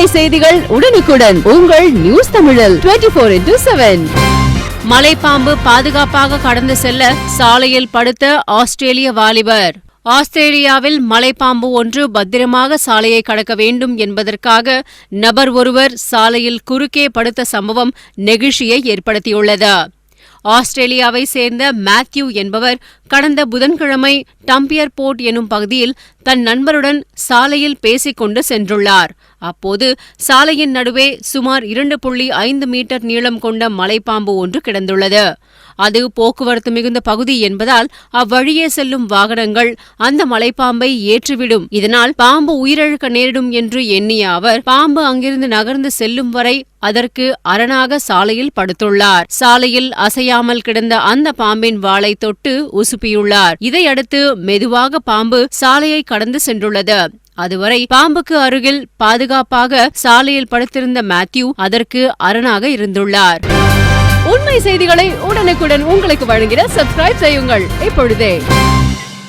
உண்மை செய்திகள் உடனுக்குடன். உங்கள் நியூஸ் தமிழில் டுவெண்ட்டி போர் இன்டூ செவன் மலைப்பாம்பு பாதுகாப்பாக கடந்து செல்ல சாலையில் படுத்த ஆஸ்திரேலிய வாலிபர். ஆஸ்திரேலியாவில் மலைப்பாம்பு ஒன்று பத்திரமாக சாலையை கடக்க வேண்டும் என்பதற்காக நபர் ஒருவர் சாலையில் குறுக்கே படுத்த சம்பவம் நெகிழ்ச்சியை ஏற்படுத்தியுள்ளது. ஆஸ்திரேலியாவை சேர்ந்த மேத்யூ என்பவர் கடந்த புதன்கிழமை டம்பியர் போர்ட் எனும் பகுதியில் தன் நண்பருடன் சாலையில் பேசிக்கொண்டு சென்றுள்ளார். அப்போது சாலையின் நடுவே சுமார் இரண்டு புள்ளி ஐந்து மீட்டர் நீளம் கொண்ட மலைப்பாம்பு ஒன்று கிடந்துள்ளது. அது போக்குவரத்து மிகுந்த பகுதி என்பதால் அவ்வழியே செல்லும் வாகனங்கள் அந்த மலைப்பாம்பை ஏற்றிவிடும். இதனால் பாம்பு உயிரிழக்க நேரிடும் என்று எண்ணிய அவர் பாம்பு அங்கிருந்து நகர்ந்து செல்லும் வரை அதற்கு அரணாக சாலையில் படுத்துள்ளார். சாலையில் அசையாமல் கிடந்த அந்த பாம்பின் வாளை தொட்டு உசுப்பியுள்ளார். இதையடுத்து மெதுவாக பாம்பு சாலையை கடந்து சென்றுள்ளது. அதுவரை பாம்புக்கு அருகில் பாதுகாப்பாக சாலையில் படுத்திருந்த மேத்யூ அதற்கு அரணாக இருந்துள்ளார். உண்மை செய்திகளை உடனுக்குடன் உங்களுக்கு வழங்கிட சப்ஸ்கிரைப் செய்யுங்கள். இப்பொழுதே.